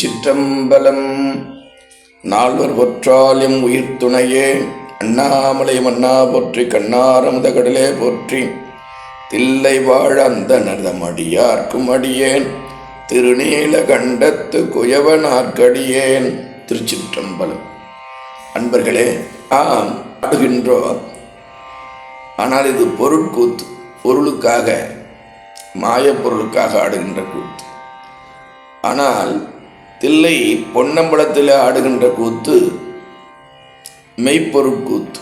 சிற்றம்பலம். நால்வர் பொற்றாலும் உயிர் துணையே. அண்ணாமலை மன்னா போற்றி கண்ணாரமுத கடலே போற்றி. தில்லை வாழ அந்த நர்தமடியார்க்கும் அடியேன். திருநீல கண்டத்து குயவனார்க்கடியேன். திருச்சிற்றம்பலம். அன்பர்களே ஆம் ஆடுகின்றோம். ஆனால் இது பொருட்கூத்து பொருளுக்காக மாயப்பொருளுக்காக ஆடுகின்ற கூத்து. ஆனால் தில்லை பொன்னம்பலத்தில் ஆடுகின்ற கூத்து மெய்ப்பொருட்கூத்து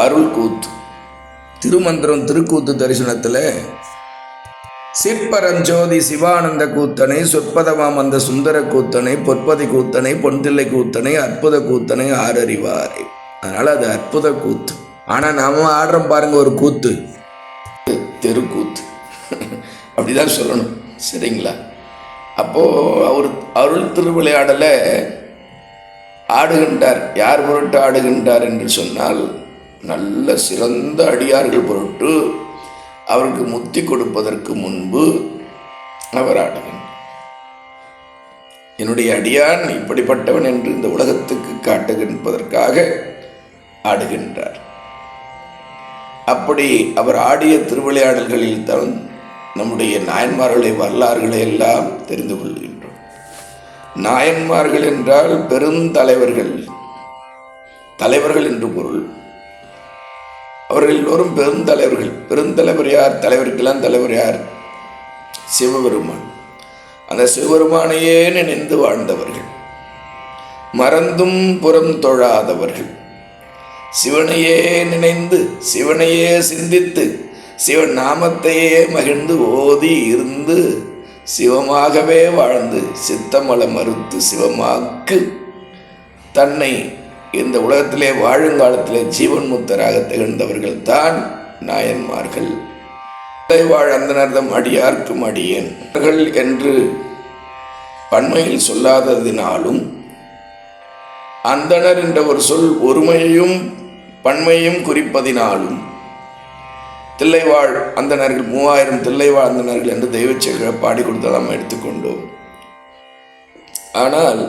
அருள் கூத்து. திருமந்திரம் திருக்கூத்து தரிசனத்தில் சிற்பரஞ்சோதி சிவானந்த கூத்தனை சொற்பதமாம் அந்த சுந்தர கூத்தனை பொற்பதி கூத்தனை பொன்தில்லை கூத்தனை அற்புத கூத்தனை ஆரறிவாரே அதனால் அது அற்புத கூத்து. ஆனால் நாம ஆடுறோம் பாருங்க ஒரு கூத்து. தெருக்கூத்து. அப்படிதான் சொல்லணும். சரிங்களா? அப்போது அவர் அருள் திருவிளையாடலை ஆடுகின்றார். யார் பொருட்டு ஆடுகின்றார் என்று சொன்னால் நல்ல சிறந்த அடியார்கள் பொருட்டு அவருக்கு முத்தி கொடுப்பதற்கு முன்பு அவர் ஆடுகின்றார். என்னுடைய அடியான் இப்படிப்பட்டவன் என்று இந்த உலகத்துக்கு காட்டுகின்றதற்காக ஆடுகின்றார். அப்படி அவர் ஆடிய திருவிளையாடல்களில் தான் நம்முடைய நாயன்மார்களை வரலாறுகளை எல்லாம் தெரிந்து கொள்கின்றோம். நாயன்மார்கள் என்றால் பெருந்தலைவர்கள் தலைவர்கள். என்று பொருள். அவர்கள் எல்லோரும் பெருந்தலைவர்கள் பெருந்தலைவர் யார்? தலைவருக்கெல்லாம் தலைவர் யார்? சிவபெருமான். அந்த சிவபெருமானையே நினைந்து வாழ்ந்தவர்கள். மறந்தும் புறம் தொழாதவர்கள். சிவனையே நினைந்து சிவனையே சிந்தித்து சிவன் நாமத்தையே மகிழ்ந்து ஓதி இருந்து சிவமாகவே வாழ்ந்து சித்தமல மறுத்து சிவமாக்கு தன்னை இந்த உலகத்திலே வாழுங்காலத்திலே ஜீவன் முத்தராக திகழ்ந்தவர்கள் தான் நாயன்மார்கள் வாழ் அந்தனர்தம் அடியார்க்கும் அடியேன். என்று பன்மையில் சொல்லாததினாலும் அந்தனர் என்ற ஒரு சொல் ஒருமையையும் பன்மையும் குறிப்பதினாலும் தில்லைவாழ் அந்தனர்கள் மூவாயிரம் தில்லைவாழ் அந்தனர்கள் என்று தெய்வச்செயல்களை பாடி கொடுத்து நாம் எடுத்துக்கொண்டோம். ஆனால்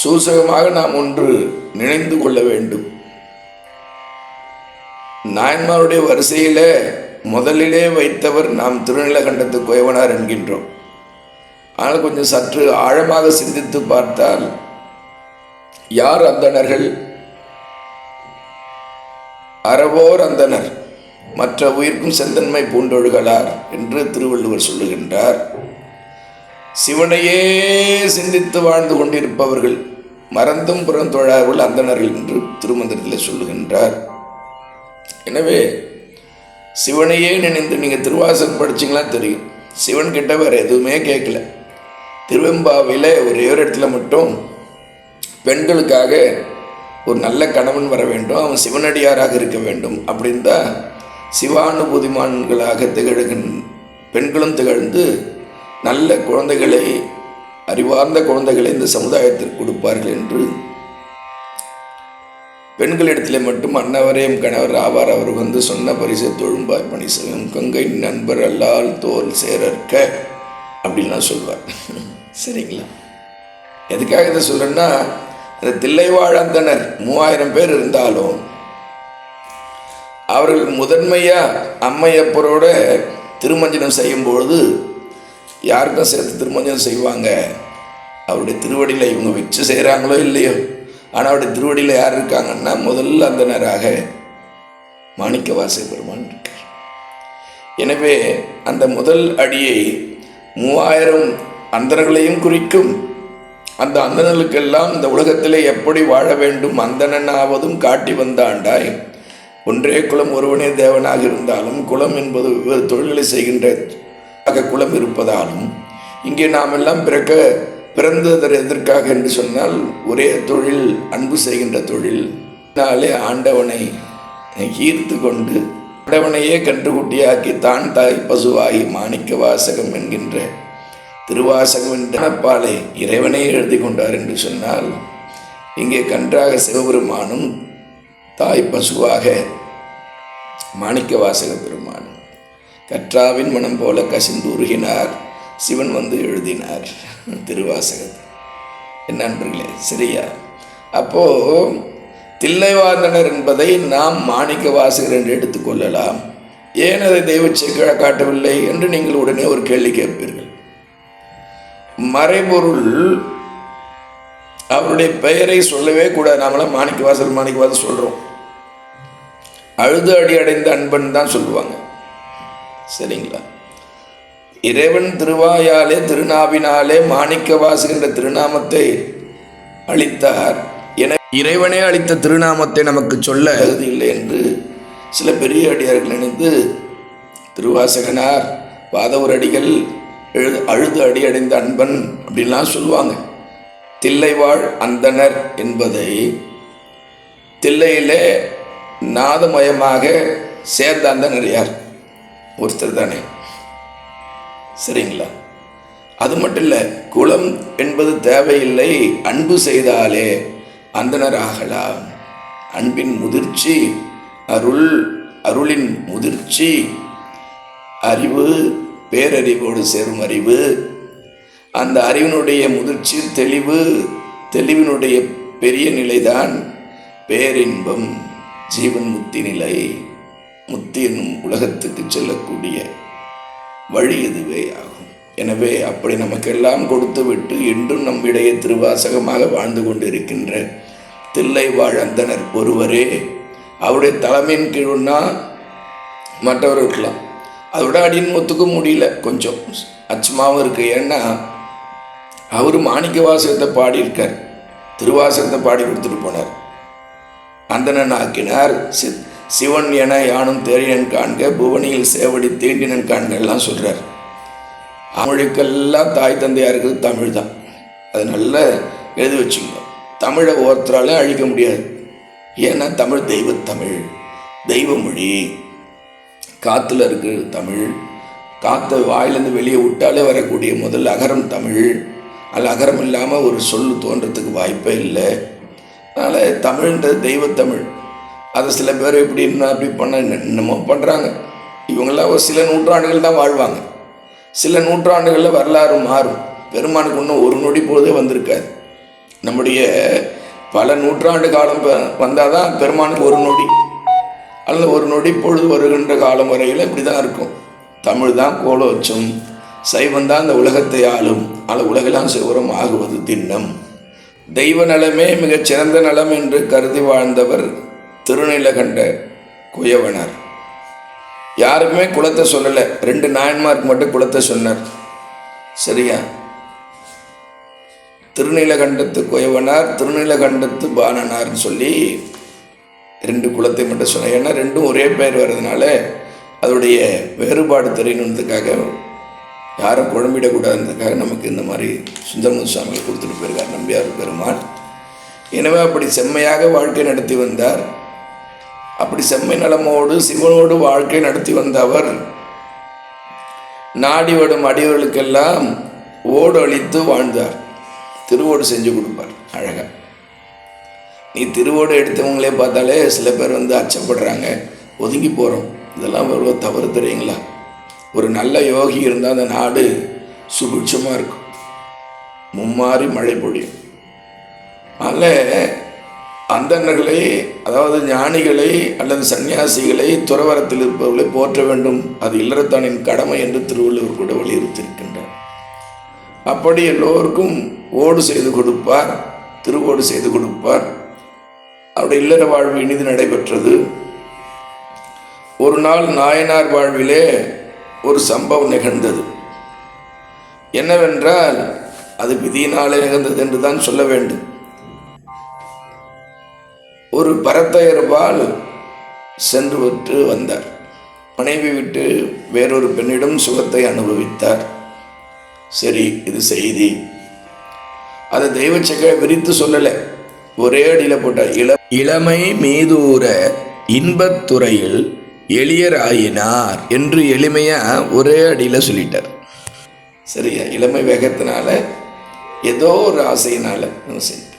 சூசகமாக நாம் ஒன்று நினைந்து கொள்ள வேண்டும். நாயன்மாருடைய வரிசையில முதலிலே வைத்தவர் நாம் திருநிலகண்டத்து குயவனார் என்கின்றோம். ஆனால் கொஞ்சம் சற்று ஆழமாக சிந்தித்து பார்த்தால் யார் அந்தணர்கள்? அறவோர் அந்தனர் மற்ற உயிர்க்கும் செந்தன்மை பூண்டொழுகலார் என்று திருவள்ளுவர் சொல்லுகின்றார். சிவனையே சிந்தித்து வாழ்ந்து கொண்டிருப்பவர்கள் மறந்தும் புறந்தொழார்கள் அந்தணர்கள் என்று திருமந்திரத்தில் சொல்லுகின்றார். எனவே சிவனையே நினைந்து நீங்கள் திருவாசகம் படிச்சிங்களா தெரியும். சிவன் கிட்ட வேறு எதுவுமே கேட்கல. திருவெம்பாவையில் ஒரே ஒரு இடத்துல மட்டும் பெண்களுக்காக ஒரு நல்ல கணவன் வர வேண்டும் அவன் சிவனடியாராக இருக்க வேண்டும் அப்படின்னு தான் சிவானுபூதிமான்களாக திகழ்கின் பெண்களும் திகழ்ந்து நல்ல குழந்தைகளை அறிவார்ந்த குழந்தைகளை இந்த சமுதாயத்திற்கு கொடுப்பார்கள் என்று பெண்களிடத்தில் மட்டும் அன்னவரையும் கணவர் ஆவார். அவர் வந்து சொன்ன பரிசை தொழும்பாய் பணி செய்யும் கங்கை நண்பர் அல்லால் தோல் சேரற்க அப்படின்லாம் சொல்வார் சரிங்களா? எதுக்காக இதை சொல்கிறேன்னா அந்த தில்லைவாழந்தனர் மூவாயிரம் பேர் இருந்தாலும் அவர்கள் முதன்மையாக அம்மையப்பரோட திருமஞ்சனம் செய்யும்பொழுது யாருக்கும் சேர்த்து திருமஞ்சனம் செய்வாங்க? அவருடைய திருவடியில் இவங்க வச்சு செய்கிறாங்களோ இல்லையோ? ஆனால் அவருடைய திருவடியில் யார் இருக்காங்கன்னா முதல்ல அந்தனராக மாணிக்க வாசை பெருமான் இருக்கார். எனவே அந்த முதல் அடியை மூவாயிரம் அந்தனர்களையும் குறிக்கும். அந்த அந்தணர்களுக்கெல்லாம் இந்த உலகத்திலே எப்படி வாழ வேண்டும்? அந்தணனாவதும் காட்டி வந்தாண்டாய் ஒன்றே குலம் ஒருவனே தேவனாக இருந்தாலும் குலம் என்பது வெவ்வேறு தொழில்களை செய்கின்ற குலம் இருப்பதாலும் இங்கே நாம் எல்லாம் பிறக்க பிறந்ததர் எதற்காக என்று சொன்னால் ஒரே தொழில் அன்பு செய்கின்ற தொழில். நாளே ஆண்டவனை ஈர்த்து கொண்டு ஆண்டவனையே கன்றுக்குட்டியாக்கி தான் தாய் பசுவாகி மாணிக்க வாசகம் என்கின்ற திருவாசகம் என்ற இறைவனையே எழுதி கொண்டார் என்று சொன்னால் இங்கே கன்றாக சிவபெருமானும் தாய் பசுவாக மாணிக்க வாசக பெருமான். கற்றாவின் மனம் போல கசிந்து உருகினார். சிவன் வந்து எழுதினார். திருவாசகத்தை என்ன நண்பர்களே சரியா? அப்போ தில்லைவாதனர் என்பதை நாம் மாணிக்க வாசகர் என்று எடுத்துக்கொள்ளலாம் ஏன் அதை தெய்வச்சை காட்டவில்லை என்று நீங்கள் உடனே ஒரு கேள்வி கேட்பீர்கள். மறைபொருள் அவருடைய பெயரை சொல்லவே கூடாது. நாமெல்லாம் மாணிக்கவாசல் மாணிக்கவாசல் சொல்கிறோம் அழுது அடி அடைந்த அன்பன் தான் சொல்லுவாங்க. சரிங்களா? இறைவன் திருவாயாலே திருநாவினாலே மாணிக்க வாசுகின்ற திருநாமத்தை அளித்தார். என இறைவனே அளித்த திருநாமத்தை நமக்கு சொல்ல இல்லை என்று சில பெரிய அடியார்கள் நினைத்து திருவாசகனார் பாதவரடிகள் எழுது அழுது அடி அடைந்த அன்பன் அப்படின்லாம் சொல்லுவாங்க. தில்லைவாழ் அந்தனர் என்பதை தில்லையிலே நாதமயமாக சேர்ந்த அந்தனர் யார் ஒருத்தர் தானே. சரிங்களா? அது மட்டும் இல்லை குலம் என்பது தேவையில்லை அன்பு செய்தாலே அந்தனர் ஆகலாம். அன்பின் முதிர்ச்சி அருள் அருளின் முதிர்ச்சி அறிவு பேரறிவோடு சேரும் அறிவு அந்த அறிவினுடைய முதிர்ச்சி தெளிவு தெளிவினுடைய பெரிய நிலைதான் பேரின்பம். ஜீவன் முத்தி நிலை முத்தி என்னும் உலகத்துக்கு செல்லக்கூடிய வழி இதுவே ஆகும். எனவே அப்படி நமக்கெல்லாம் கொடுத்து விட்டு என்றும் நம்மிடையே திருவாசகமாக வாழ்ந்து கொண்டிருக்கின்ற தில்லை வாழ்ந்தனர் ஒருவரே அவருடைய தலைமையின் கீழ்னா மற்றவர் இருக்கலாம். அதோட அடியின் ஒத்துக்க முடியல கொஞ்சம் அச்சமாகவும் இருக்கு. ஏன்னா அவர் மாணிக்க வாசகத்தை பாடியிருக்கார் திருவாசகத்தை பாடி கொடுத்துட்டு போனார். அந்தணன் ஆக்கினார் சித் சிவன் என யானும் தேரியன் காண்க புவனியில் சேவடி தீண்டினன் காண்க எல்லாம் சொல்கிறார் மொழிக்கெல்லாம் தாய் தந்தையாக இருக்கிறது தமிழ் தான். அது நல்லா எழுதி வச்சுங்க தமிழை ஒருத்தராலே அழிக்க முடியாது. ஏன்னா தமிழ் தெய்வத்தமிழ் தெய்வ மொழி. காற்றுல இருக்கு தமிழ். காற்றை வாயிலேருந்து வெளியே விட்டாலே வரக்கூடிய முதல் அகரம் தமிழ். அதில் அகரம் இல்லாமல் ஒரு சொல் தோன்றத்துக்கு வாய்ப்பே இல்லை. அதனால் தமிழ்ன்றது தெய்வத்தமிழ் அதை சில பேர் இப்படி இன்னும் அப்படி பண்ண என்னமோ பண்ணுறாங்க இவங்களாம் ஒரு சில நூற்றாண்டுகள் தான் வாழ்வாங்க. சில நூற்றாண்டுகளில் வரலாறு மாறும். பெருமானுக்கு இன்னும் ஒரு நொடி பொழுதே வந்திருக்காது. நம்முடைய பல நூற்றாண்டு காலம் வந்தால் தான் பெருமானுக்கு ஒரு நொடி. அல்லது ஒரு நொடி பொழுது வருகின்ற காலம் வரையில் இப்படி தான் இருக்கும். தமிழ் தான் கோலோச்சும். சைவம் தான் இந்த உலகத்தை ஆளும். அல்ல உலகெல்லாம் சிவரம் ஆகுவது திண்ணம். தெய்வ நலமே மிகச் சிறந்த நலம் என்று கருதி வாழ்ந்தவர் திருநிலகண்ட குயவனார். யாருக்குமே குலத்தை சொல்லலை. ரெண்டு நாயன்மார்க்கு மட்டும் குலத்தை சொன்னார். சரியா? திருநீலகண்டத்து குயவனார் திருநீலகண்டத்து பாணனார்னு சொல்லி ரெண்டு குலத்தை மட்டும் சொன்னார். ஏன்னா ரெண்டும் ஒரே பெயர் வர்றதுனால அதோடைய வேறுபாடு தெரியணுன்றதுக்காக யாரும் குழம்பிடக்கூடாதுன்றதுக்காக நமக்கு இந்த மாதிரி சுந்தரமுது சுவாமிகள் கொடுத்துட்டு போயிருக்கார் நம்பியார் பெருமாள். எனவே அப்படி செம்மையாக வாழ்க்கை நடத்தி வந்தார். அப்படி செம்மை நலமோடு சிவனோடு வாழ்க்கை நடத்தி வந்த அவர் நாடி வடும் அடியவர்களுக்கெல்லாம் ஓடு அளித்து வாழ்ந்தார். திருவோடு செஞ்சு கொடுப்பார் அழகாக நீ திருவோடு எடுத்தவங்களே பார்த்தாலே சில பேர் வந்து அச்சப்படுறாங்க. ஒதுங்கி போகிறோம் இதெல்லாம் எவ்வளோ தவறு தெரியுங்களா? ஒரு நல்ல யோகி இருந்தால் அந்த நாடு சுபிட்சமாக இருக்கும். மும்மாறி மழை பொழியும். அதில் அந்தணர்களை அதாவது ஞானிகளை அல்லது சன்னியாசிகளை துறவரத்தில் இருப்பவர்களை போற்ற வேண்டும். அது இல்லறத்தானின் கடமை என்று திருவள்ளுவர் கூட வலியுறுத்தியிருக்கின்றார். அப்படி எல்லோருக்கும் ஓடு செய்து கொடுப்பார் திருவோடு செய்து கொடுப்பார். அவருடைய இல்லற வாழ்வு இனிது நடைபெற்றது. ஒரு நாள் நாயனார் வாழ்விலே ஒரு சம்பவம் நிகழ்ந்தது. என்னவென்றால் அது விதியினாலே நிகழ்ந்தது என்று தான் சொல்ல வேண்டும். ஒரு பரத்தையர்பால் சென்று விட்டு வந்தார். மனைவி விட்டு வேறொரு பெண்ணிடம் சுகத்தை அனுபவித்தார். சரி இது செய்தி. அதை தெய்வச்சக்க விரித்து சொல்லலை. ஒரே அடியில் போட்டார். இள இளமை மீதூர இன்பத்துறையில் எளியராயினார் என்று எளிமையாக ஒரே அடியில் சொல்லிட்டார். சரியா? இளமை வேகத்தினால ஏதோ ஒரு ஆசையினால செஞ்சிட்டு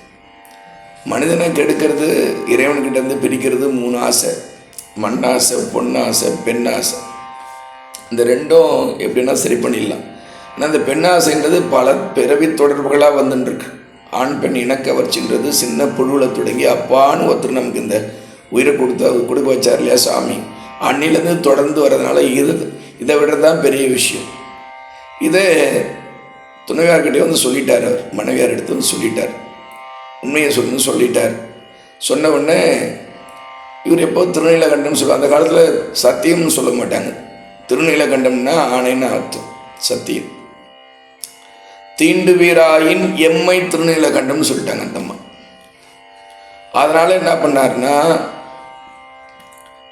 மனிதனை கெடுக்கிறது இறைவன்கிட்ட இருந்து பிரிக்கிறது மூணு ஆசை. மண்ணாசை பொன்னாசை பெண்ணாசை இந்த ரெண்டும் எப்படின்னா சரி பண்ணிடலாம். ஆனால் இந்த பெண்ணாசைன்றது பல பிறவி தொடர்புகளாக வந்துட்டுருக்கு ஆண் பெண் இனக்கவர்ச்சின்றது சின்ன புழுவில் தொடங்கி அப்பான்னு ஒருத்தர் நமக்கு இந்த உயிரை கொடுத்தா கொடுக்க வச்சார் இல்லையா சாமி? அன்னிலேருந்து தொடர்ந்து வர்றதுனால இது இதை விட தான் பெரிய விஷயம். இதை துணைவியார்கிட்டே வந்து சொல்லிட்டார் அவர். மனைவியார் எடுத்து வந்து சொல்லிட்டார். உண்மையை சொல்லுன்னு சொல்லிட்டார். சொன்ன உடனே இவர் எப்போ திருநீலகண்டம்னு சொல்லுவாங்க அந்த காலத்தில் சத்தியம்னு சொல்ல மாட்டாங்க. திருநீலகண்டம்னா ஆணைன்னு அர்த்தம் சத்தியம். தீண்டு வீராயின் எம்மை திருநீலகண்டம்னு சொல்லிட்டாங்க அந்த அம்மா. என்ன பண்ணாருன்னா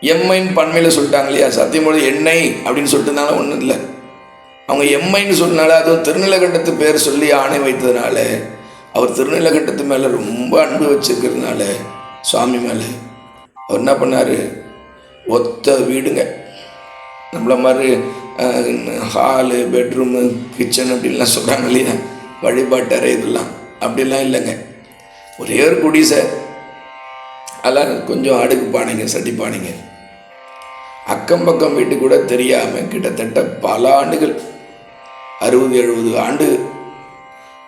எம்மைன்னு பன்மையில் சொல்லிட்டாங்க இல்லையா? சத்தியமொழி எண்ணெய் அப்படின்னு சொல்லிட்டுனால ஒன்றும் இல்லை. அவங்க எம்மைன்னு சொன்னால அதுவும் திருநிலகண்டத்து பேர் சொல்லி ஆணை வைத்ததுனால அவர் திருநிலகண்டத்து மேலே ரொம்ப அன்பு வச்சுருக்கிறதுனால சுவாமி மேலே அவர் என்ன பண்ணார்? ஒத்த வீடுங்க. நம்மள மாதிரி ஹாலு பெட்ரூமு கிச்சன் அப்படின்லாம் சொல்கிறாங்க இல்லையா? வழிபாட்டறை இதெல்லாம். அப்படிலாம் இல்லைங்க. ஒரே ஒரு குடிசை. அதெல்லாம் கொஞ்சம் அடுக்கு பானைங்க சட்டி பானைங்க. அக்கம் பக்கம் வீட்டு கூட தெரியாமல் கிட்டத்தட்ட பல ஆண்டுகள். அறுபது எழுபது ஆண்டு.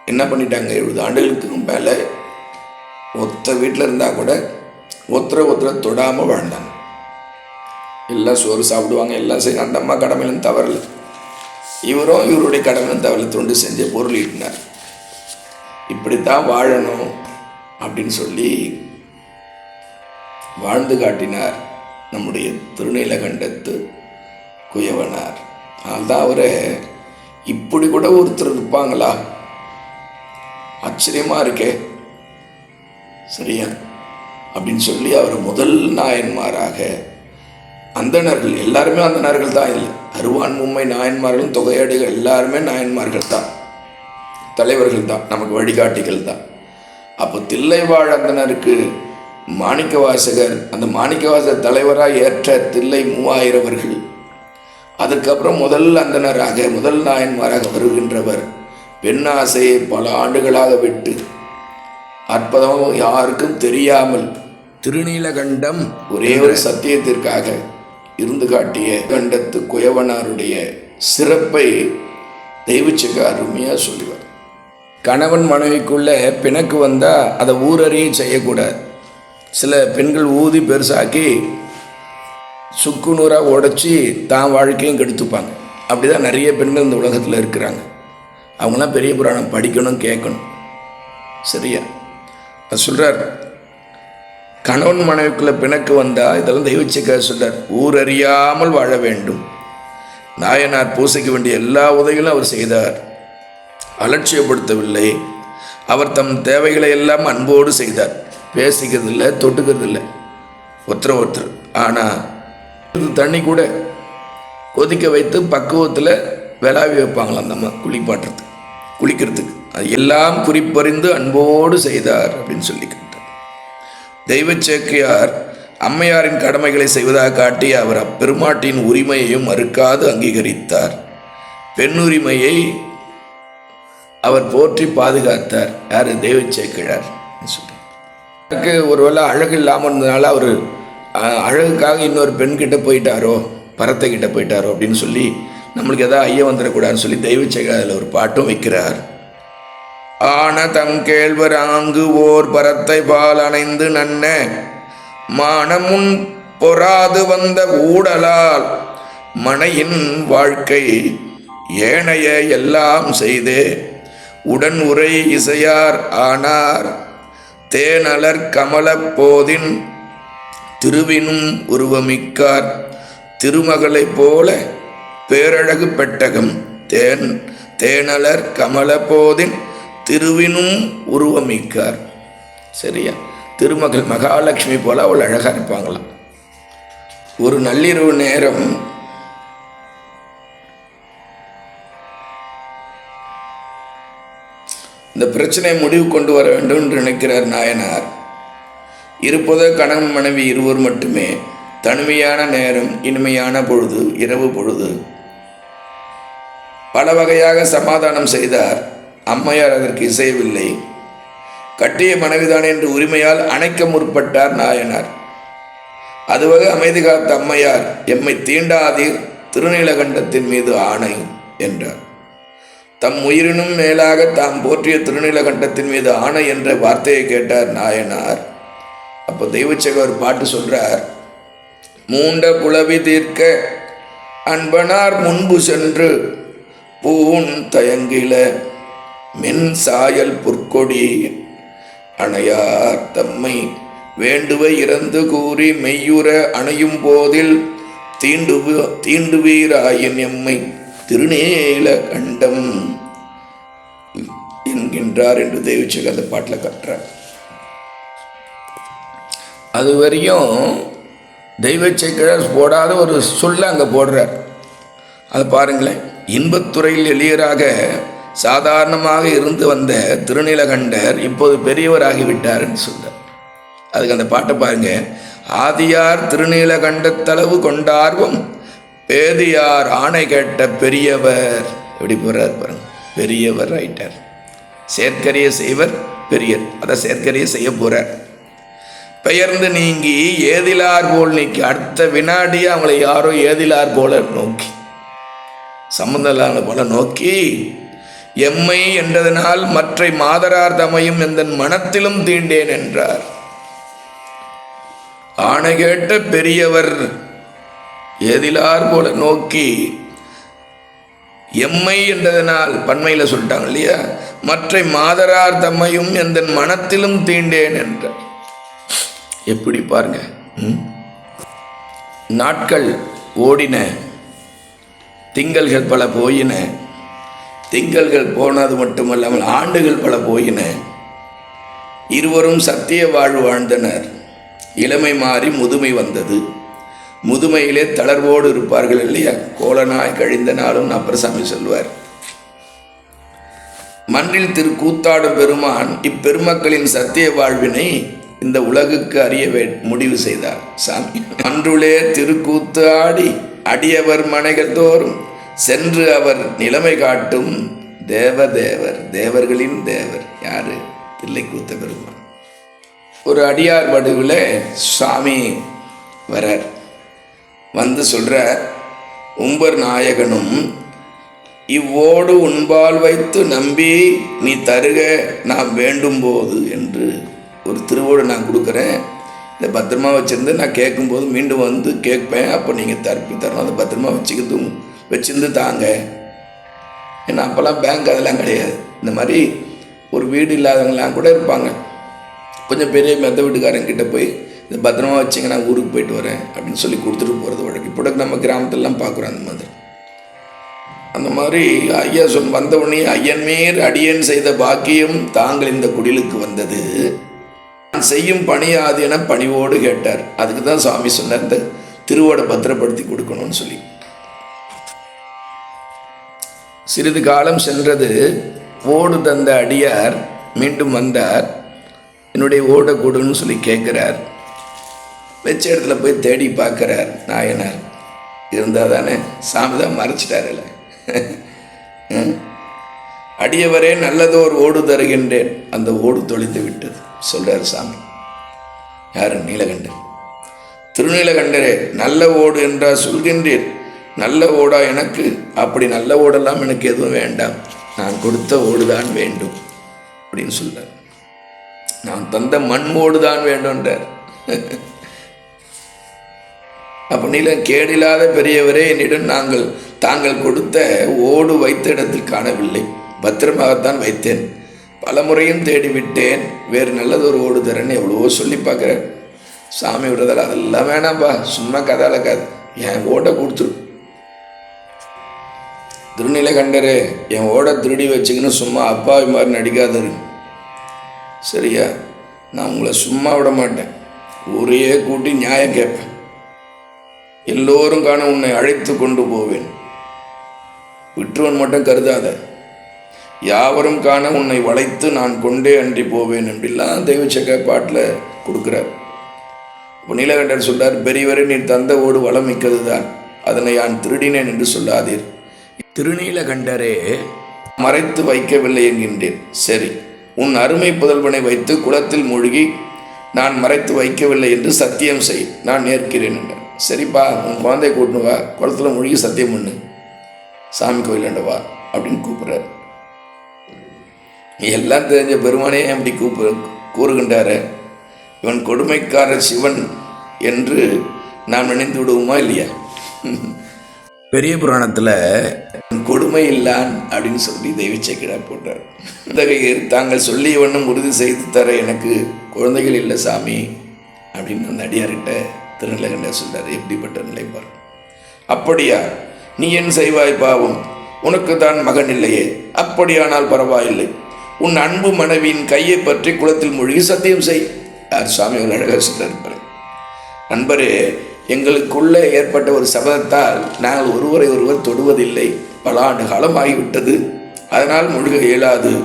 என்ன பண்ணிட்டாங்க? எழுபது ஆண்டுகளுக்கு மேலே ஒத்த வீட்டில் இருந்தால் கூட ஒத்தரை ஒத்தரை தொடாமல் வாழ்ந்தாங்க. எல்லாம் சோறு சாப்பிடுவாங்க எல்லாம் செய்ய அந்த அம்மா கடமையிலும் தவறல. இவரும் இவருடைய கடமையிலும் தவறல. தொண்டு செஞ்சு பொருள் ஈட்டினார். இப்படி தான் வாழணும் அப்படின்னு சொல்லி வாழ்ந்து காட்டினார். நம்முடைய திருநீலகண்டத்து குயவனார். அதான் அவரை இப்படி கூட ஒருத்தர் இருப்பாங்களா? ஆச்சரியமா இருக்கே. சரியா? அப்படின்னு சொல்லி அவர் முதல் நாயன்மாராக அந்தணர்கள் எல்லாருமே அந்தணர்கள் தான் இல்லை அருவான் மும்மை நாயன்மார்களும் தொகையாடிகள் எல்லாருமே நாயன்மார்கள் தான். தலைவர்கள் தான் நமக்கு வழிகாட்டிகள் தான். அப்போ தில்லைவாழ் அந்தனருக்கு மாணிக்க வாசகர் அந்த மாணிக்க வாசகர் தலைவராக ஏற்ற தில்லை மூவாயிரவர்கள் அதுக்கப்புறம் முதல் அந்தனராக முதல் நாயன்மாராக வருகின்றவர் பெண்ணாசையை பல ஆண்டுகளாக விட்டு. அற்புதம் யாருக்கும் தெரியாமல் திருநீலகண்டம் ஒரே ஒரு சத்தியத்திற்காக இருந்து காட்டிய கண்டத்து குயவனாருடைய சிறப்பை தெய்வச்சுக்க அருமையாக சொல்லுவார். கணவன் மனைவிக்குள்ள பிணக்கு வந்தால் அதை ஊரறிய செய்யக்கூடாது. சில பெண்கள் ஊதி பெருசாக்கி சுக்கு நூறாக உடச்சி தான் வாழ்க்கையும் கெடுத்துப்பாங்க. அப்படி தான் நிறைய பெண்கள் இந்த உலகத்தில் இருக்கிறாங்க. அவங்களாம் பெரிய புராணம் படிக்கணும் கேட்கணும். சரியா? அது சொல்கிறார் கணவன் மனைவிக்குள்ளே பிணக்கு வந்தால் இதெல்லாம் தெய்வச்சிக்க ஊர் ஊரறியாமல் வாழ வேண்டும். நாயனார் பூசைக்க வேண்டிய எல்லா உதவிகளும் அவர் செய்தார். அலட்சியப்படுத்தவில்லை. அவர் தம் தேவைகளை எல்லாம் அன்போடு செய்தார். பேசிக்கிறது இல்லை தொட்டுக்கிறது இல்லை ஒருத்தர். ஒருத்தர் ஆனால் தண்ணி கூட கொதிக்க வைத்து பக்குவத்தில் விளாவி வைப்பாங்களாம் அந்த அம்மா குளிப்பாட்டுறதுக்கு குளிக்கிறதுக்கு. அது எல்லாம் குறிப்பறிந்து அன்போடு செய்தார் அப்படின்னு சொல்லிக்கிட்டார். தெய்வ சேக்கியார் அம்மையாரின் கடமைகளை செய்வதாக காட்டி அவர் அப்பெருமாட்டின் உரிமையையும் மறுக்காது அங்கீகரித்தார். பெண்ணுரிமையை அவர் போற்றி பாதுகாத்தார். யார்? தெய்வ சேக்கிழார் சொல்லி எனக்கு ஒருவேளை அழகு இல்லாமல் இருந்ததுனால அவர் அழகுக்காக இன்னொரு பெண்கிட்ட போயிட்டாரோ பரத்தை கிட்ட போயிட்டாரோ அப்படின்னு சொல்லி நம்மளுக்கு எதாவது ஐயம் வந்துடக்கூடாதுன்னு சொல்லி தெய்வ அதில் ஒரு பாட்டும் வைக்கிறார். ஆன தம் கேழ்வர் ஆங்கு ஓர் பரத்தை பால் அணைந்து நன்ன மானமுன் பொறாது வந்த ஊடலால் மனையின் வாழ்க்கை ஏனைய எல்லாம் செய்தே உடன் உரை இசையார் ஆனார். தேனலர் கமலப் போதின் திருவினும் உருவமிக்கார் திருமகளைப் போல பேரழகு பெட்டகம். தேன் தேனலர் கமல போதின் திருவினும் உருவமிக்கார். சரியா? திருமகள் மகாலட்சுமி போல அவள் அழகாக இருப்பாங்களாம். ஒரு நள்ளிரவு நேரம் இந்த பிரச்சனை முடிவு கொண்டு வர வேண்டும் என்று நினைக்கிறார் நாயனார். இருப்பதோ கணவன் மனைவி இருவர் மட்டுமே. தனிமையான நேரம் இனிமையான பொழுது இரவு பொழுது. பல வகையாக சமாதானம் செய்தார். அம்மையார் அதற்கு இசையவில்லை. கட்டிய மனைவிதான் என்று உரிமையால் அணைக்க முற்பட்டார் நாயனார். அதுவக அமைதி காத்த அம்மையார் எம்மை தீண்டாதீர் திருநீலகண்டத்தின் மீது ஆணை என்றார். தம் உயிரினும் மேலாக தாம் போற்றிய திருநீலகண்டத்தின் மீது ஆணை என்ற வார்த்தையை கேட்டார் நாயனார். அப்போ தெய்வச்சகவர் பாட்டு சொல்றார் மூண்ட புலவி தீர்க்க அன்பனார் முன்பு சென்று பூன் தயங்கில மென் சாயல் புற்கொடி அணையார் தம்மை வேண்டுவை இறந்து கூறி மெய்யுற அணையும் போதில் தீண்டுவ தீண்டுவீராயின் எம்மை திருநேல கண்டம் என்கின்றார் என்று தெய்வச்சக அந்த பாட்டில் கட்டுறார். அது வரையும் தெய்வச்சக்கர் போடாத ஒரு சொல்ல அங்கே போடுறார். அது பாருங்களேன் இன்பத்துறையில் எளியராக சாதாரணமாக இருந்து வந்த திருநீலகண்டர் இப்போது பெரியவராகிவிட்டார் என்று சொல்றார். அதுக்கு அந்த பாட்டை பாருங்க ஆதியார் திருநீலகண்டத்தளவு கொண்டார்வம் ஏதியார் ஆணை கேட்ட பெரியவர். எப்படி போறார் பாருங்க. பெரியவர் ஆயிட்டார் செயற்கரிய செய்வர் பெரியர். அதை செயற்கரிய செய்ய போறார். பெயர்ந்து நீங்கி ஏதிலார் போல் நீக்கி. அடுத்த வினாடி அவங்களை யாரோ ஏதிலார் போல நோக்கி. சம்பந்தலான போல நோக்கி. எம்மை என்றதனால் மற்றை மாதரார் தமையும் எந்த மனத்திலும் தீண்டேன் என்றார். ஆணை கேட்ட பெரியவர் எதிலார் போல நோக்கி எம்மை என்றதனால் பன்மையில் சொல்லிட்டாங்க இல்லையா? மற்றை மாதரார் தம்மையும் எந்த மனத்திலும் தீண்டேன் என்றார் எப்படி பாருங்க ம்? நாட்கள் ஓடின திங்கள்கள் பல போயின திங்கள்கள் போனது மட்டுமல்லாமல் ஆண்டுகள் பல போயின. இருவரும் சத்திய வாழ்வு வாழ்ந்தனர். இளமை மாறி முதுமை வந்தது. முதுமையிலே தளர்வோடு இருப்பார்கள் இல்லையா? கோலனாய் கழிந்த நாளும் அப்பரசாமி சொல்வார். மண்ணில் திரு கூத்தாடும் பெருமான் இப்பெருமக்களின் சத்திய வாழ்வினை இந்த உலகுக்கு அறிய வே- முடிவு செய்தார். சாமி அன்றுளே திருக்கூத்து ஆடி அடியவர் மனைகள் தோறும் சென்று அவர் நிலைமை காட்டும் தேவ தேவர் தேவர்களின் தேவர். யாரு? தில்லைக்கூத்த பெருமான். ஒரு அடியார் வடுவில் சுவாமி வரார். வந்து சொல்கிற உம்பர் நாயகனும் இவ்வோடு உன்பால் வைத்து நம்பி நீ தருக நான் வேண்டும் போது என்று ஒரு திருவோடு நான் கொடுக்குறேன். இதை பத்திரமா வச்சுருந்து நான் கேட்கும்போது மீண்டும் வந்து கேட்பேன். அப்போ நீங்கள் தரப்பி தரணும். அதை பத்திரமா வச்சுக்கிறதும் வச்சுருந்து தாங்க. ஏன்னா அப்போல்லாம் பேங்க் அதெல்லாம் கிடையாது. இந்த மாதிரி ஒரு வீடு இல்லாதவங்களாம் கூட இருப்பாங்க. கொஞ்சம் பெரிய மெத்த வீட்டுக்காரங்கிட்ட போய் இதை பத்திரமா வச்சுங்க நான் ஊருக்கு போயிட்டு வரேன் அப்படின்னு சொல்லி கொடுத்துட்டு போகிறது வழக்கு. இப்போ நம்ம கிராமத்திலலாம் பார்க்குறோம் அந்த மாதிரி. அந்த மாதிரி ஐயா சொல் வந்த உடனே ஐயன் மேர் அடியன் செய்த பாக்கியம் தாங்கள் இந்த குடிலுக்கு வந்தது. நான் செய்யும் பணியாது என பணிவோடு கேட்டார். அதுக்கு தான் சுவாமி சொன்னார் இந்த திருவோட பத்திரப்படுத்தி கொடுக்கணும்னு சொல்லி. சிறிது காலம் சென்றது ஓடு தந்த அடியார் மீண்டும் வந்தார். என்னுடைய ஓடை கொடுன்னு சொல்லி கேட்குறார். வச்ச இடத்துல போய் தேடி பார்க்குறார் நாயனார். இருந்தால் தானே சாமி தான் மறைச்சிட்டாருல்ல ம். அடியவரே நல்லதோர் ஓடு தருகின்றேன். அந்த ஓடு தொழித்து விட்டது சொல்றார் சாமி. யாரு? நீலகண்டர் திருநீலகண்டரே நல்ல ஓடு என்றால் சொல்கின்றீர். நல்ல ஓடா எனக்கு? அப்படி நல்ல ஓடெல்லாம் எனக்கு எதுவும் வேண்டாம். நான் கொடுத்த ஓடுதான் வேண்டும் அப்படின்னு சொல்றார். நான் தந்த மண் ஓடுதான் வேண்டும்ன்றார். அப்போ கேடில்லாத பெரியவரே என்னிடம் நாங்கள் தாங்கள் கொடுத்த ஓடு வைத்த இடத்தில் காணவில்லை. பத்திரமாகத்தான் வைத்தேன். பல முறையும் தேடிவிட்டேன். வேறு நல்லதொரு ஓடு தரேன்னு எவ்வளவோ சொல்லி பார்க்குறேன் சாமி விடுறதால அதெல்லாம் வேணாம்ப்பா சும்மா கதால கதை. என் ஓட்டை கொடுத்துரு. திருநீலகண்டரே என் ஓடை திருடி வச்சுக்கின்னு சும்மா அப்பாவி மாதிரி நடிக்காதரு. சரியா? நான் உங்களை சும்மா விட மாட்டேன். ஊரையே கூட்டி நியாயம் கேட்பேன். எல்லோரும் காண உன்னை அழைத்து கொண்டு போவேன். விற்றுவன் மட்டும் கருதாத. யாவரும் காண உன்னை வளைத்து நான் கொண்டே அன்றி போவேன் என்றெல்லாம் தெய்வச்சக்க பாட்டில் கொடுக்குறார். இப்போ நீலகண்டர் சொல்றார் பெரியவரை நீ தந்த ஓடு வளம் மிக்கது தான் அதனை நான் திருடினேன் என்று சொல்லாதீர். திருநீலகண்டரே மறைத்து வைக்கவில்லை என்கின்றேன். சரி உன் அருமை புதல்வனை வைத்து குளத்தில் மூழ்கி நான் மறைத்து வைக்கவில்லை என்று சத்தியம் செய் நான் ஏற்கிறேன் என்றார். சரிப்பா உன் குழந்தைய கூட்டினு வா. குளத்தில் மூழ்கி சத்தியம் பண்ணு. சாமி கோயிலாண்ட வா அப்படின்னு கூப்பிட்றாரு. எல்லாம் தெரிஞ்ச பெருமானே அப்படி கூப்பு கூறுகின்றாரு. இவன் கொடுமைக்காரர் சிவன் என்று நாம் நினைத்து விடுவோமா இல்லையா? பெரிய புராணத்தில் கொடுமை இல்லான் அப்படின்னு சொல்லி தெய்வ சேக்கிடா போட்டார். இத்தகைய தாங்கள் சொல்லிய வண்ணம் உறுதி செய்து தர எனக்கு குழந்தைகள் இல்லை சாமி அப்படின்னு அந்த அடியார்கிட்ட திருநிலகண்ட சொல்றார் எப்படிப்பட்ட நிலைப்பார் அப்படியா நீ என் செய்வாய் பாவம் உனக்கு தான் மகன் இல்லையே. அப்படியானால் பரவாயில்லை. உன் அன்பு மனைவியின் கையை பற்றி குளத்தில் மூழ்கி சத்தியம் செய். யார் சுவாமி ஒரு அழகாக சொல்லியிருப்பார் நண்பரே எங்களுக்குள்ளே ஏற்பட்ட ஒரு சபதத்தால் நாங்கள் ஒருவரை ஒருவர் தொடுவதில்லை. பல ஆண்டு காலம் ஆகிவிட்டது. அதனால் முழுக இயலாது.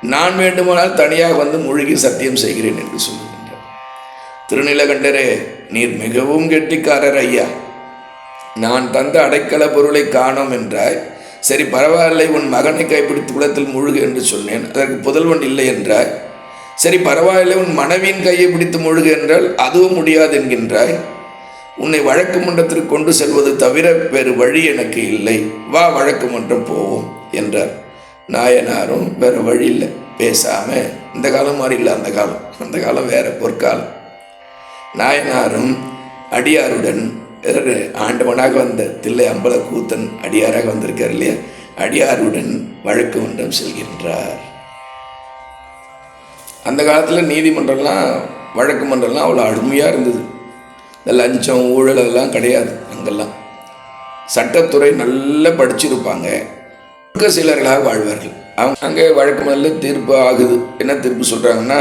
நான் வேண்டுமானால் தனியாக வந்து முழுகி சத்தியம் செய்கிறேன் என்று சொல்லுகின்றார். திருநிலகண்டரே நீர் மிகவும் கெட்டிக்காரர் ஐயா. நான் தந்த அடைக்கல பொருளை காணோம் என்றாய். சரி பரவாயில்லை உன் மகனை கைப்பிடித்து குளத்தில் முழுகு என்று சொன்னேன். அதற்கு புதல்வன் இல்லை என்றாய். சரி பரவாயில்லை உன் மனைவியின் கையை பிடித்து முழுகு என்றால் அதுவும் முடியாது என்கின்றாய். உன்னை வழக்கு மன்றத்திற்கு கொண்டு செல்வது தவிர வேறு வழி எனக்கு இல்லை. வா வழக்கு மன்றம் போவோம் என்றார். நாயனாரும் வேறு வழி இல்லை. பேசாம இந்த காலம் மாதிரி இல்லை அந்த காலம். அந்த காலம் வேற பொற்காலம். நாயனாரும் அடியாருடன் ஆண்டவனாக வந்த தில்லை அம்பல கூத்தன் அடியாராக வந்திருக்கார் இல்லையா? அடியாருடன் வழக்கு மன்றம் செல்கின்றார். அந்த காலத்தில் நீதிமன்றம்லாம் வழக்கு மன்றம்லாம் அவ்வளோ அருமையாக இருந்தது. இந்த லஞ்சம் ஊழல் அதெல்லாம் கிடையாது அங்கெல்லாம். சட்டத்துறை நல்லா படிச்சிருப்பாங்க. மிக சிலர்களாக வாழ்வார்கள். அவங்க அங்கே வழக்கு முதல்ல தீர்ப்பு ஆகுது. என்ன தீர்ப்பு சொல்கிறாங்கன்னா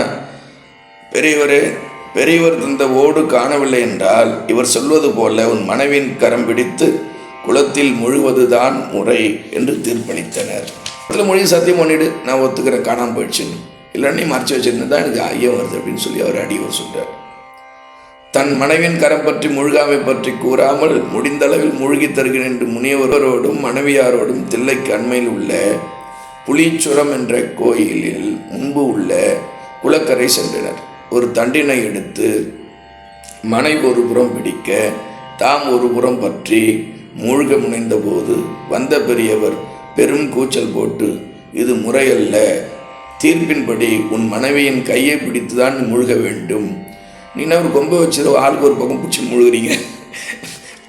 பெரியவர் பெரியவர் தந்த ஓடு காணவில்லை என்றால் இவர் சொல்வது போல உன் மனைவியின் கரம் பிடித்து குளத்தில் முழுவதுதான் முறை என்று தீர்ப்பளித்தனர். அதில் மொழி சத்தியம் பண்ணிடு நான் ஒத்துக்கிறேன். காணாமல் போயிடுச்சுன்னு இல்லை நீ வச்சிருந்தது தான் எனக்கு ஐயம் வருது அப்படின்னு சொல்லி அவர் அடியவர் சொல்கிறார் தன் மனைவியின் கரம் பற்றி முழுகாமை பற்றி கூறாமல் முடிந்தளவில் மூழ்கி தருகிறேன் என்று முனியவரோடும் மனைவியாரோடும் தில்லைக்கு அண்மையில் உள்ள புலிச்சுரம் என்ற கோயிலில் முன்பு உள்ள குளக்கரை சென்றனர். ஒரு தண்டினை எடுத்து மனைவி ஒரு புறம் பிடிக்க தாம் ஒரு புறம் பற்றி மூழ்க முனைந்தபோது வந்த பெரியவர் பெரும் கூச்சல் போட்டு இது முறையல்ல. தீர்ப்பின்படி உன் மனைவியின் கையை பிடித்துதான் மூழ்க வேண்டும். நீனா ஒரு கொம்பை வச்சிரு ஆளுக்கு ஒரு பக்கம் பிடிச்சி முழுகிறீங்க.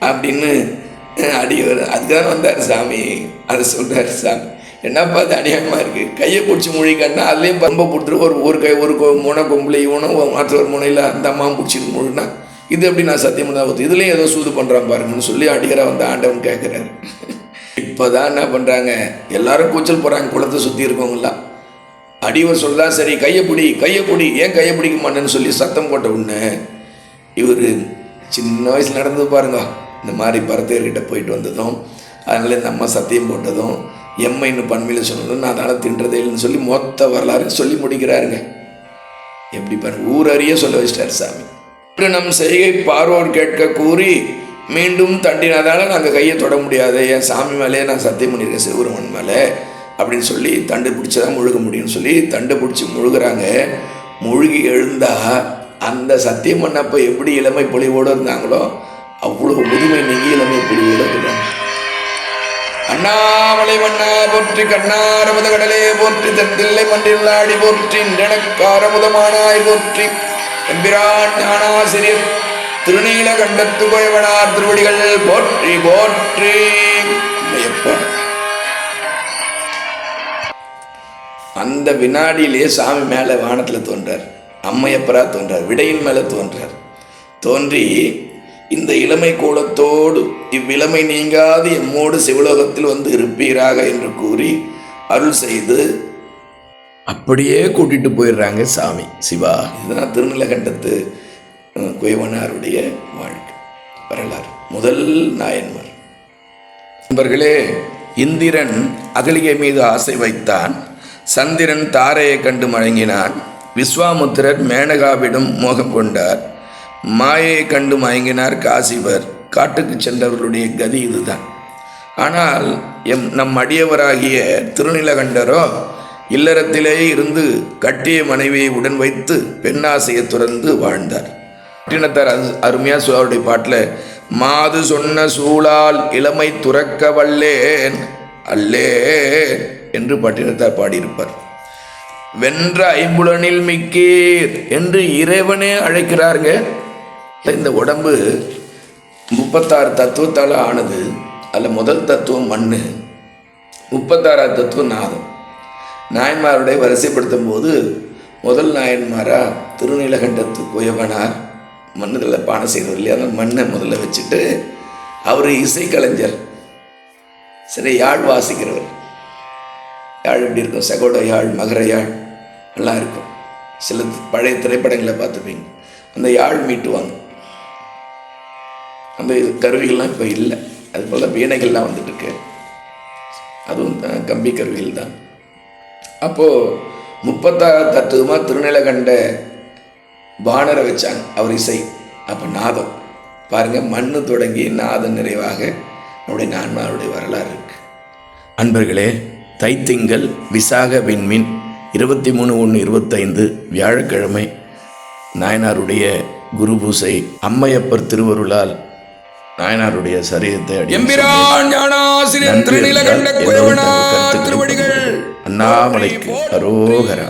அப்படின்னு அடிவர் அதுதான் வந்தார் சாமி? அதை சொல்கிறார் சாமி. என்னப்பா அது அநியாயமாக இருக்குது கையை பிடிச்சி முழிக்கன்னா அதுலேயும் பம்பை பிடிச்சிருக்கு ஒரு ஒரு கை ஒரு கொ- முனை கொம்பில் இவனும் மற்றொரு முனையில் அந்த அம்மாவும் பிடிச்சிட்டு முழுனா இது எப்படி நான் சத்தியம் தான் ஒத்து இதுலேயும் ஏதோ சூது பண்ணுறான் பாருங்கன்னு சொல்லி அடிக்கிற வந்து ஆண்டவன் கேட்குறாரு இப்போ தான் என்ன பண்ணுறாங்க எல்லாரும் கூச்சல் போகிறாங்க குளத்தை சுற்றி இருக்கவங்களாம் அடிவர் சொல்லா சரி. கையை பிடி கையை பிடி. ஏன் கையை பிடிக்க மாட்டேன்னு சொல்லி சத்தம் போட்ட உடனே இவர் சின்ன வயசில் நடந்தது பாருங்க. இந்த மாதிரி பரத்தையர்கிட்ட போயிட்டு வந்ததும் அதனால இந்த அம்மா சத்தியம் போட்டதும் எம்மைன்னு பன்மையில் சொன்னதும் நான் அதனால் தின்றதே இல்லைன்னு சொல்லி மொத்த வரலாறு சொல்லி முடிக்கிறாருங்க. எப்படி பாருங்க ஊரறிய சொல்ல வச்சிட்டார் சாமி. இப்படி நம் செய்கை பார்வோர் கேட்க கூறி மீண்டும் தண்டினதால் நாங்கள் கையை தொட முடியாது என் சாமி மேலே நான் சத்தியம் பண்ணியிருக்கேன் சிவருமன் மேலே அப்படின்னு சொல்லி தண்டு பிடிச்சதான் முழுக முடியும்னு சொல்லி தண்டு பிடிச்சி முழுகிறாங்க. முழுகி எழுந்தா அந்த சத்தியம் பண்ணப்போ எப்படி இளமை பொழிவோடு இருந்தாங்களோ அவ்வளோ முதுமை நீங்கி இளமை பொழிவோடு இருக்கிறாங்க அண்ணாமலை வண்ணா போற்றி கண்ணாரமுத கடலே போற்றி தந்தில்லை மன்றில்லாடி போற்றி நிழக்காரமுதமானாய் போற்றி. எம்பிரான் ஞானாசிரியர் திருநீல கண்டத்து கோயவனார் திருவடிகள் போற்றி போற்றி. அந்த வினாடியிலே சாமி மேலே வானத்தில் தோன்றார். அம்மையப்பரா தோன்றார். விடையின் மேலே தோன்றார். தோன்றி இந்த இளமை கோலத்தோடு இவ்விளமை நீங்காது எம்மோடு சிவலோகத்தில் வந்து இருப்பீராக என்று கூறி அருள் செய்து அப்படியே கூட்டிட்டு போயிடுறாங்க சாமி சிவா. இதுதான் திருநிலகண்டத்து குயவனாருடைய வாழ்க்கை வரலாறு. முதல் நாயன்மர். நண்பர்களே இந்திரன் அகலிகை மீது ஆசை வைத்தான். சந்திரன் தாரையை கண்டு மழங்கினான் விஸ்வாமுத்திரர் மேனகாவிடம் மோகம் கொண்டார். மாயை கண்டு மயங்கினார் காசிவர் காட்டுக்கு சென்றவர்களுடைய கதி இதுதான். ஆனால் எம் நம் அடியவராகிய திருநிலகண்டரோ இல்லறத்திலேயே இருந்து கட்டிய மனைவியை உடன் வைத்து பெண்ணாசையை துறந்து வாழ்ந்தார். பட்டினத்தார் அது அருமையாக சொ- பாட்டில் மாது சொன்ன சூழால் இளமை துறக்க வல்லேன் அல்லேன் என்று பட்டினத்தார் பாடியிருப்பார். வென்ற ஐம்புலனில் மிக்கீர் என்று இறைவனே அழைக்கிறாருங்க. இந்த உடம்பு முப்பத்தாறு தத்துவத்தால் ஆனது அதில் முதல் தத்துவம் மண் முப்பத்தாறாவது தத்துவம் நாதம். நாயன்மாருடைய வரிசைப்படுத்தும் போது முதல் நாயன்மாராக திருநீலகண்டத்து குயவனார். மண்ணில் பானை செய்கிறவர் இல்லையா? அந்த மண்ணை முதல்ல வச்சுட்டு அவர் இசைக்கலைஞர் சரி யாழ் வாசிக்கிறவர். யாழ் எப்படி இருக்கும்? சகோட யாழ் மகர யாழ் எல்லாம் இருக்கும். சில பழைய திரைப்படங்களை பார்த்துப்பீங்க. அந்த யாழ் மீட்டுவாங்க. அந்த இது கருவிகள்லாம் இப்போ இல்லை. அது போல் வீணைகள்லாம் வந்துட்டுருக்கு. அதுவும் கம்பி கருவிகள் தான். அப்போது முப்பத்தாறு தத்துவமாக திருநிலகண்ட பானரை வச்சாங்க. அவர் இசை. அப்போ நாதம். பாருங்கள் மண்ணு தொடங்கி நாதம் நிறைவாக நம்முடைய நான்மாருடைய வரலாறு இருக்கு. அன்பர்களே தைத்திங்கள் விசாக விண்மீன் இருபத்தி மூணு ஒன்று இருபத்தைந்து வியாழக்கிழமை. நாயனாருடைய குரு பூசை அம்மையப்பர் திருவருளால் நாயனாருடைய சரீரத்தை எம்பிரான் ஞானாசிரியர் திருநிலகண்ட திருவடிகள் அண்ணாமலைக்கு அரோகரா.